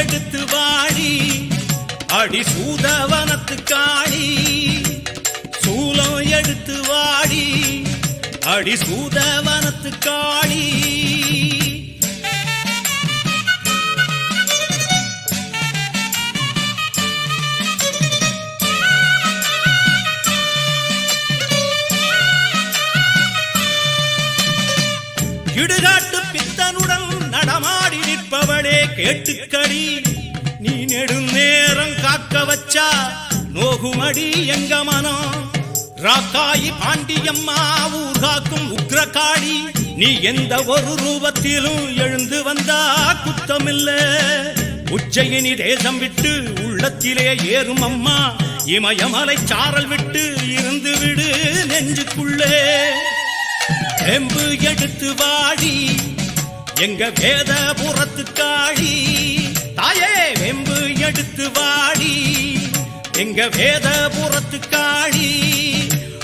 எடுத்து வாழி அடி சூதவனத்து காளி சூலம் எடுத்து வாடி அடி சூதவனத்து காளி நிற்பவளே கேட்டுக்கடி நீ நெடுநேரம் காக்க வச்சா நோகுமடி எங்க மனம்? ராக்காயி பாண்டியம்மா ஊர் காக்கும் உக்ரகாளி நீ எந்த ஒரு ரூபத்திலும் எழுந்து வந்தா குத்தமில்ல. உச்சயினி தேசம் விட்டு உள்ளத்திலே ஏறும் அம்மா இமயமலை சாரல் விட்டு இருந்து விடு நெஞ்சுக்குள்ளே. எம்பு எடுத்து வாடி எங்க வேத வேதபுரத்து வாழி தாயே வெம்பு எடுத்து வாடி. எங்க வேதபுரத்து காழி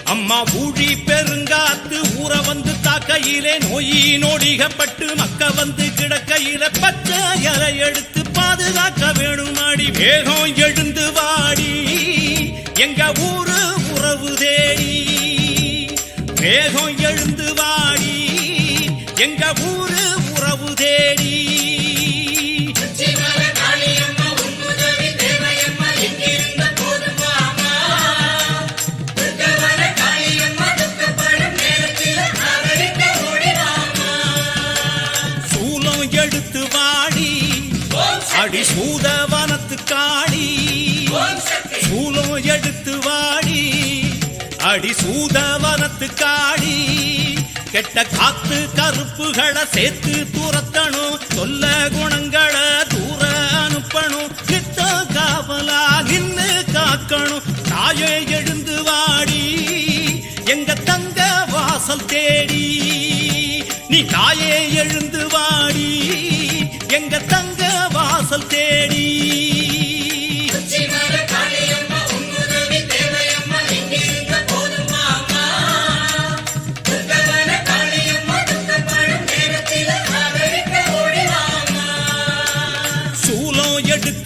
அம்மா ஊழி பெருங்காத்து ஊற வந்து தாக்கையிலே நோயி நொடிகப்பட்டு மக்க வந்து கிடக்கையில பச்சை எடுத்து பாதுகாக்க வேணுமாடி. வேகம் எழுந்து வாடி. எங்க ஊரு உறவு தேடி. வேகம் எழுந்து வாடி. எங்க ஊரு உறவு தேடி. கெட்ட காத்து கருப்புகளை சேர்த்து துரத்தணும். சொல்ல குணங்களை தூர அனுப்பணும். கிட்ட காவலா நின்னு காக்கணும். தாயே எழுந்து வாடி. எங்க தங்க வாசல் தேடி. நீ தாயே எழுந்து வாடி. எங்க தங்க வாசல் தேடி.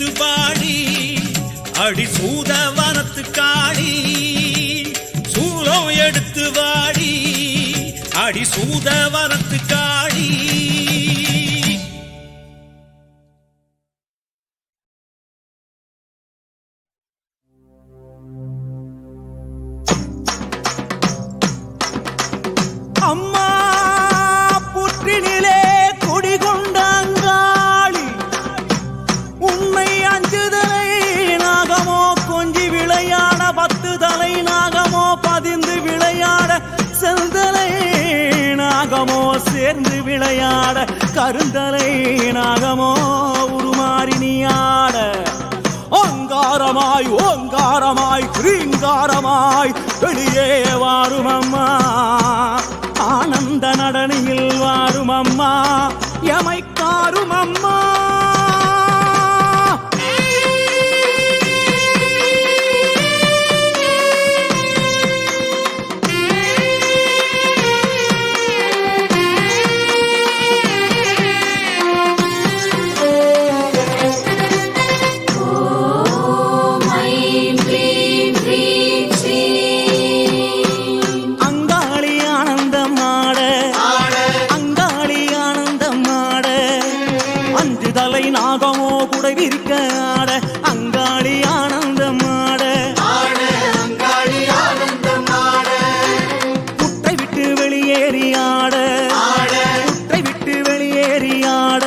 எடுத்து பாடி அடி சூதவனத்து காடி சூலம் எடுத்து வாடி அடி சூதவனத்து காடி. ஆட கருந்தலை நாகமோ உருமாறி நீ ஆட. ஓங்காரமாய் ஓங்காரமாய் கிரீங்காரமாய் வெளியே வாரும் அம்மா ஆனந்த நடனியில் வாரும் அம்மா எமைக்காரும் அம்மா தலை நாகமோ குடை விரிக்க ஆட அங்காளி ஆனந்தம் ஆட. புற்றை விட்டு வெளியேறி ஆட. புற்றை விட்டு வெளியேறி ஆட.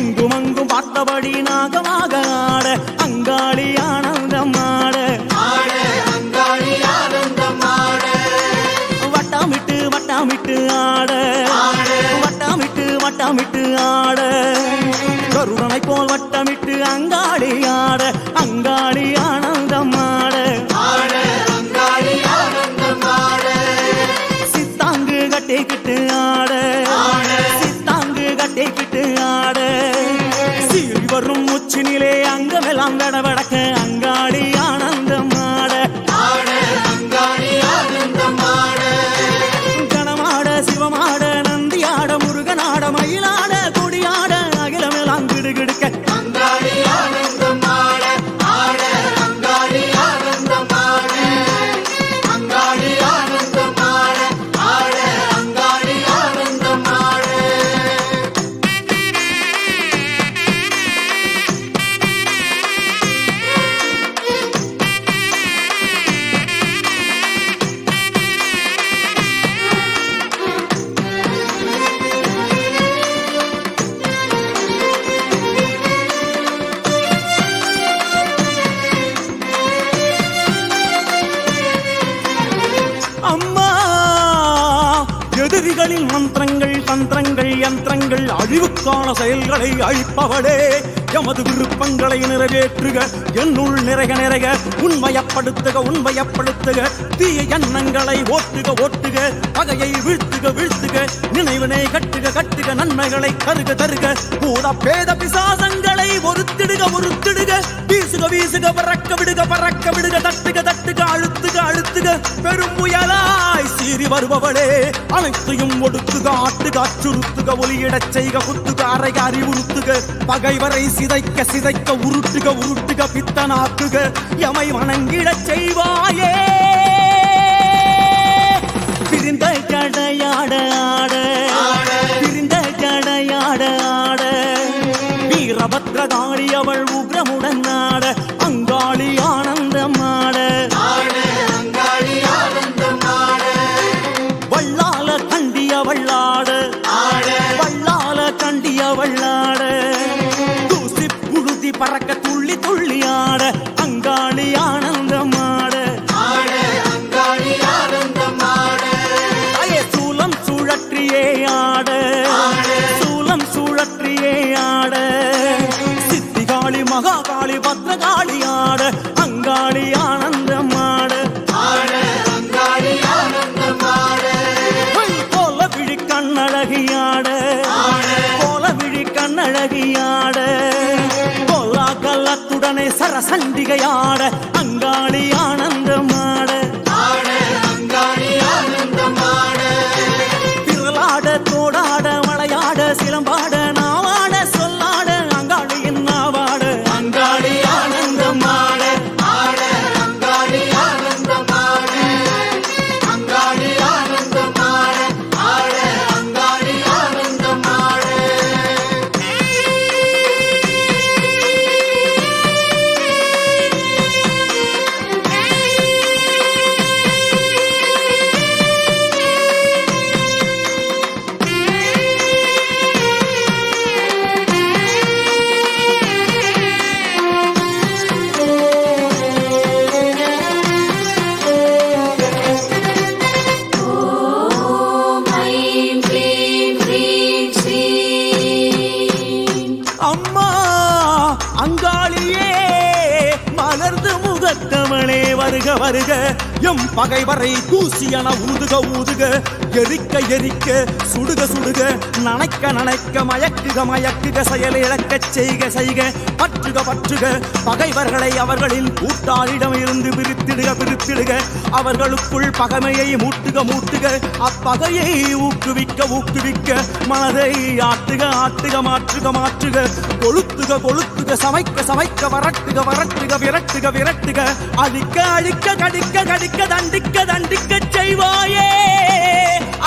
இங்கும் அங்கும் பார்த்தபடி நாகமாக ஆட அங்காளி ஆனந்தம் ஆட. வட்டாமிட்டு வட்டாமிட்டு ஆட. வட்டாமிட்டு வட்டாமிட்டு ஆட. கருடனை போல் வட்டமிட்டு அங்காடி ஆட அங்காடி ஆனந்தம் ஆட. சித்தாங்கு கட்டிக்கிட்டு ஆட. சித்தாங்கு கட்டிக்கிட்டு ஆட. சீறி வரும் உச்சினிலே அங்கமெல்லாம் வெட வெடக்க அங்காளி ஆனந்தம் ஆட. கனமாட சிவமாட நந்தியாட முருகனாட மயிலாட. அழிவுக்கான செயல்களை அழிப்பவளே எமது விருப்பங்களை நிறைவேற்றுக என்னுள் நிறைக நிறைக உண்மையப்படுத்துக உண்மையப்படுத்துக தீய எண்ணங்களை ஓட்டுக ஓட்டுக பகையை வீழ்த்துக வீழ்த்துக நினைவினை கட்டுக கட்டுக நன்மைகளை கருக தருக. பூத பேத பிசாசங்களை ஒருத்திடுக ஒருத்திடுக. வீசுக வீசுக பறக்க விடுக பறக்க விடுக தட்டுக தட்டுக அழுத்துக அழுத்துக. பெரும் புயலாய் சீறி வருபவளே அனைத்தையும் ஒடுத்துக ஆட்டுக அச்சுறுத்துக ஒலியிடச் செய்க குத்துக அறைக அறிவுறுத்துக. பகைவரை சிதைக்க சிதைக்க உருட்டுக உருட்டுக பித்தனாக்குக. எமை வணங்கிடச் செய்வாயே. பிரிந்த கடையாட ஆட. கல்லத்துடனே சரசண்டிகையாட அங்காளி ஆனந்தமாட. திருளாட தோடாட மலையாட சிலம்பா பகைவரை தூசியன ஊதுக ஊதுக எரிக்க எரிக்க சுடுக சுடுக நனைக்க நனைக்க மயக்குக மயக்குக செயல் இழக்க செய்க செய்க பற்றுக பற்றுக. பகைவர்களை அவர்களின் கூட்டாளிடம் இருந்து பிரித்திடுக பிரித்திடுக. அவர்களுக்குள் பகைமையை மூட்டுக மூட்டுக. அப்பகையை ஊக்குவிக்க ஊக்குவிக்க மனதை ஆட்டுக ஆட்டுக மாற்றுக மாற்றுக. கொளுத்துக கொளுத்துக சமைக்க சமைக்க வரட்டுக வரட்டுக விரட்டுக விரட்டுக. அழிக்க அழிக்க கடிக்க கடிக்க தண்டிக்க தண்டிக்க செய்வாயே.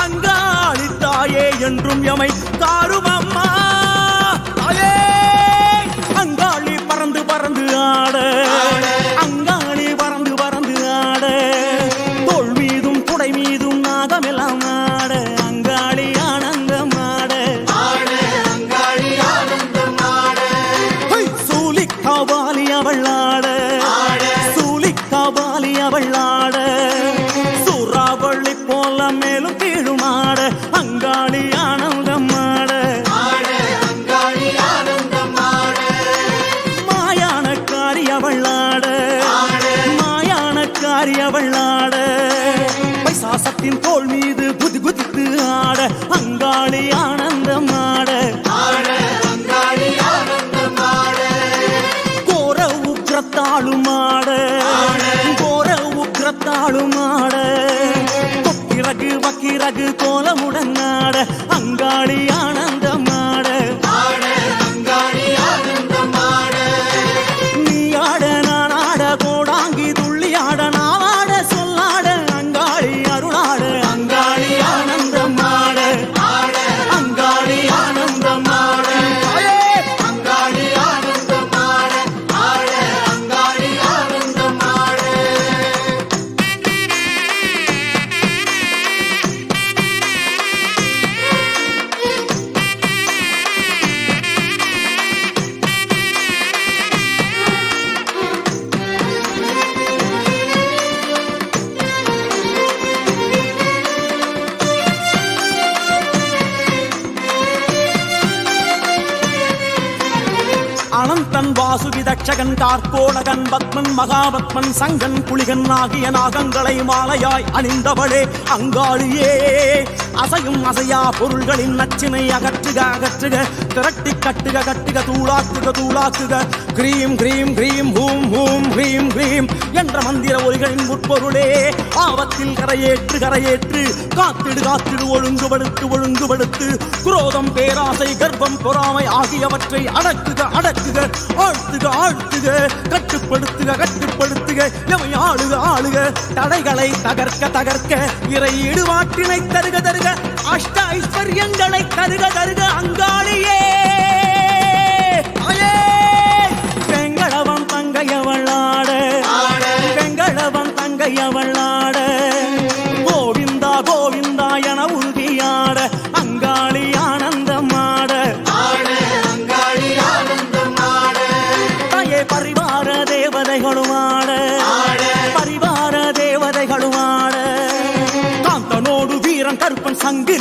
அங்காளி தாயே என்றும் எமை தாருவ பைசாசத்தின் தோல் மீது குதி குதித்து ஆட அங்காளி ஆனந்தம் ஆட. கோர உக்ரத்தாளும் ஆட. கோர உக்ரத்தாளும் ஆட. கொக்கிரகு வக்கிரகு கோ வாசுகி கார்கோடகன் பத்மன் மகாபத்மன் சங்கன் புலிகன் ஆகிய நாகங்களை மாலையாய் அணிந்தவளே அங்காளியே. அசையும் அசையா பொருள்களின் நச்சினை அகற்றுக அகற்றுக. திரட்டி கட்டுக கட்டுக தூளாக்குக தூளாக்குக. கிரீம் கிரீம் கிரீம் ஹூம் ஹூம் கிரீம் கிரீம் என்ற மந்திர ஒலிகளின் உட்பொருளே. ஆபத்தில் கரையேற்று கரையேற்று. காத்திடு காத்திடு ஒழுங்குபடுத்து ஒழுங்குபடுத்து. குரோதம் பேராசை கர்ப்பம் பொறாமை ஆகியவற்றை அடக்குக அடக்குக. ஆழ்த்துக ஆழ்த்துக. கட்டுப்படுத்துக கட்டுப்படுத்துக. எவை ஆளுக ஆளுக. தடைகளை தகர்க்க தகர்க்க. இறை இடுவாட்டினை தருக தருக. அஷ்ட ஐஸ்வர்யங்களை தருக தருக அங்காளியே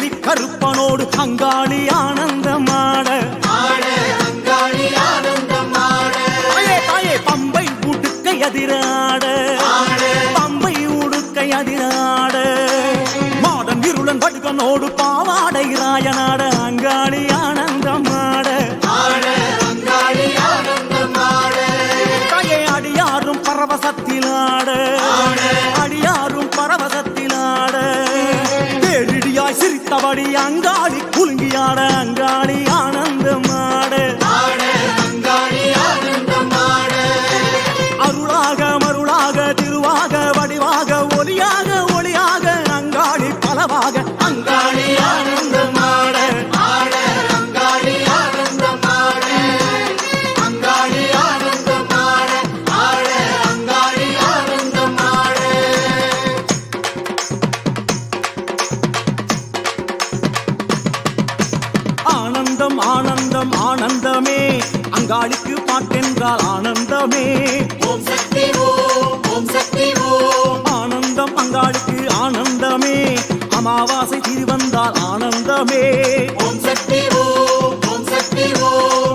கருப்பனோடு அங்காளி ஆனந்தமா? தேடிடியாய் சிரித்தபடி அங்காளி குலுங்கியாட அங்காளி ஆனந்தமாட ஆனந்தம் ஆனந்தம் ஆனந்தமே. அங்காளிக்கு பாட்டென்றால் ஆனந்தமே. ஓம் சக்தி ஓம் சக்தி ஆனந்தம் அங்காளிக்கு ஆனந்தமே. அமாவாசை திருவந்தால் ஆனந்தமே. ஓம் சக்தி ஓம் சக்தி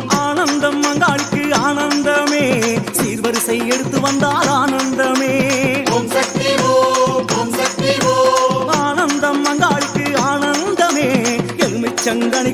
ஆனந்தம் அங்காளிக்கு ஆனந்தமே. சீர்வரிசை எடுத்து வந்தால் ஆனந்தமே. ஓம் சக்தி ஓம் சக்தி ஆனந்தம் அங்காளிக்கு ஆனந்தமே. எலுமிச்சங்கனி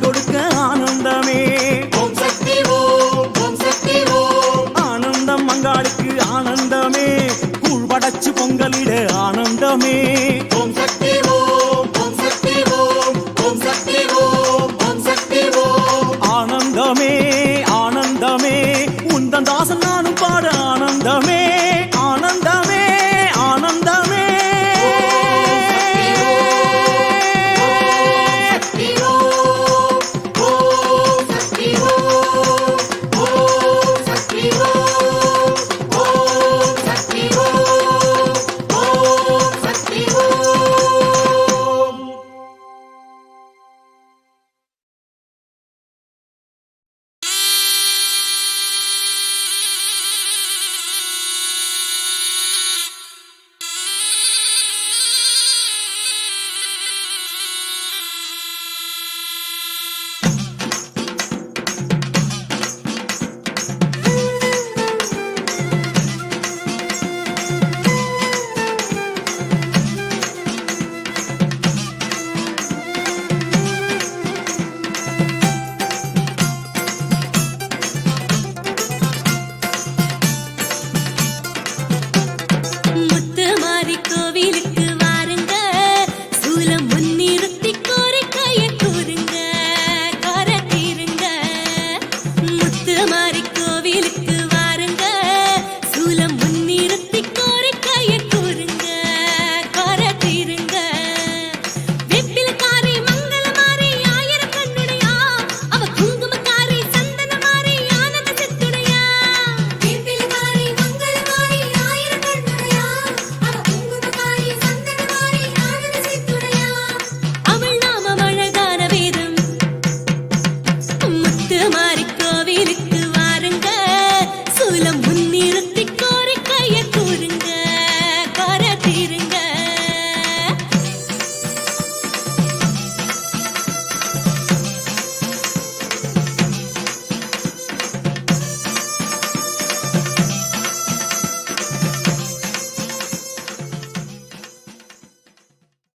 need